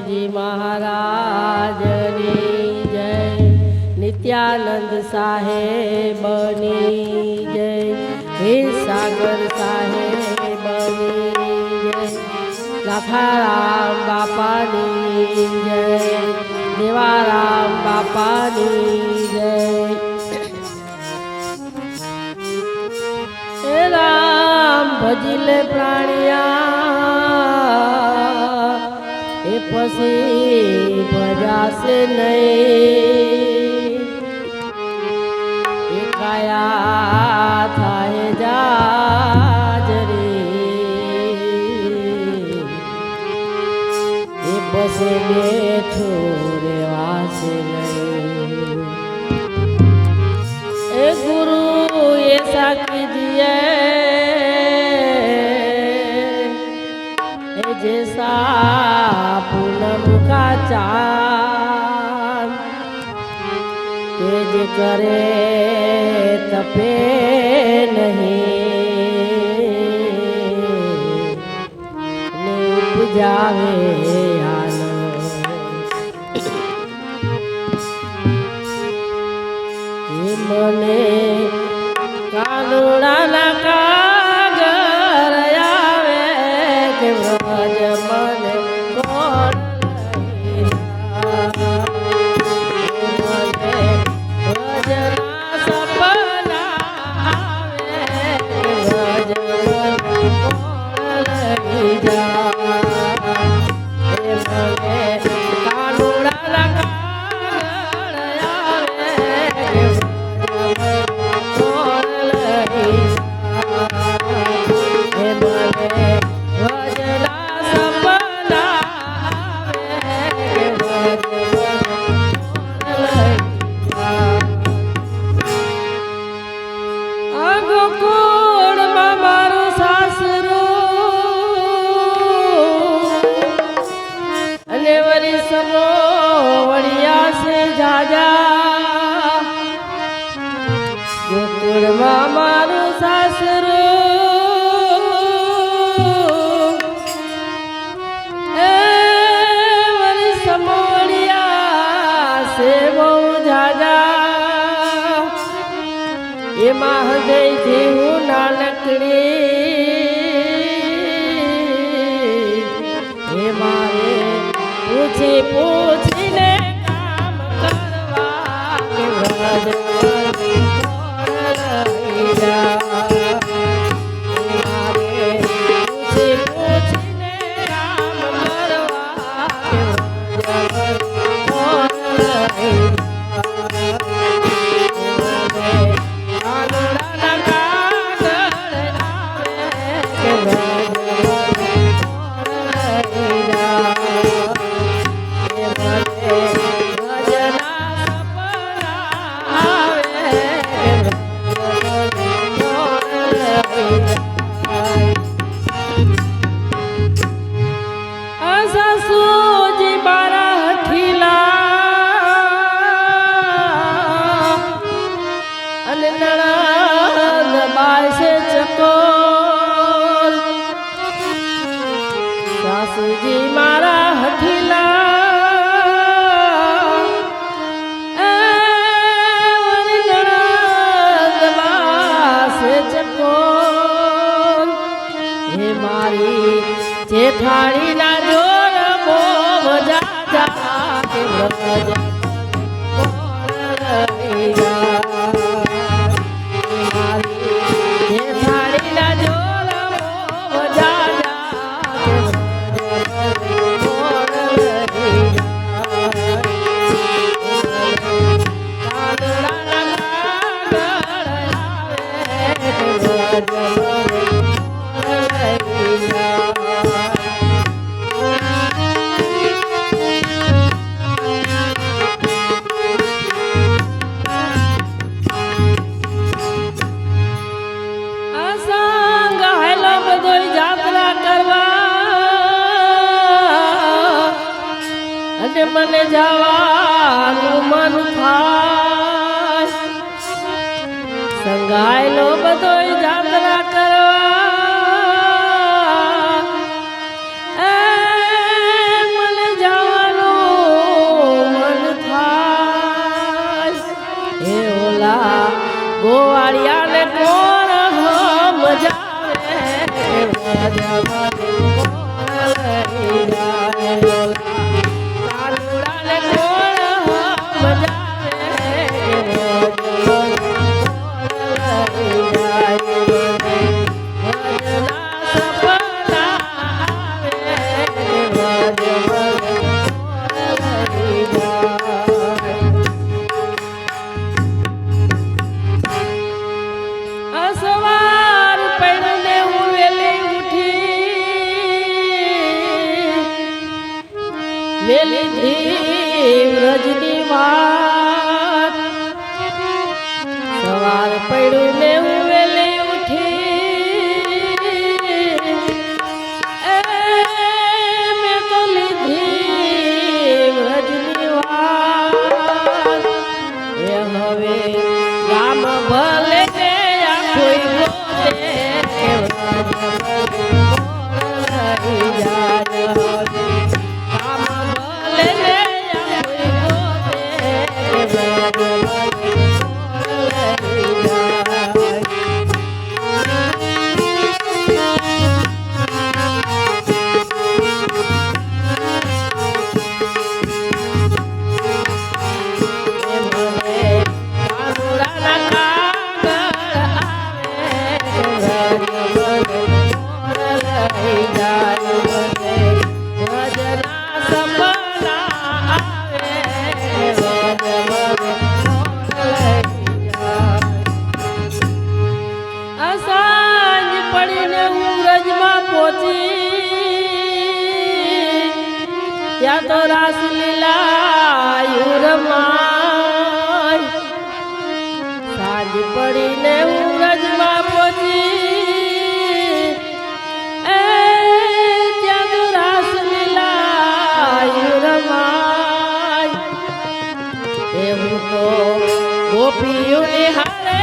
સ્વામીજી મહારાજની જય. નિત્યાનંદ સાહેબની જય. હે સાગર સાહેબની જય. લાફારામ બાપાની જય. દેવારામ બાપાની જય. રામ, ભજિલે પ્રાણિયા. પછી ભજાશે નહીં. કાયા થાય જાજરે. એ પછી બેઠો રેવાશે ચાંદ તેજ કરે તપે નહીં. ને ઉપજાવે મને કાનો એમાં હૃદયથી હું નાનકડી. એમાં પૂછી પૂછીને કામ કરવા ને મને જવાનું મન થાય સંગાયેલો બધો જાત્રા કરવા મેલી ધી વ્રજની વાત. સવાર પડ્યું ને તો રાસલીલાયુર માય. સાજ પડીને ઉરજમાં પહોંચી. એ ત્યાં તો રાસલીલાયુર માય. એવું તો ગોપીઓને હારે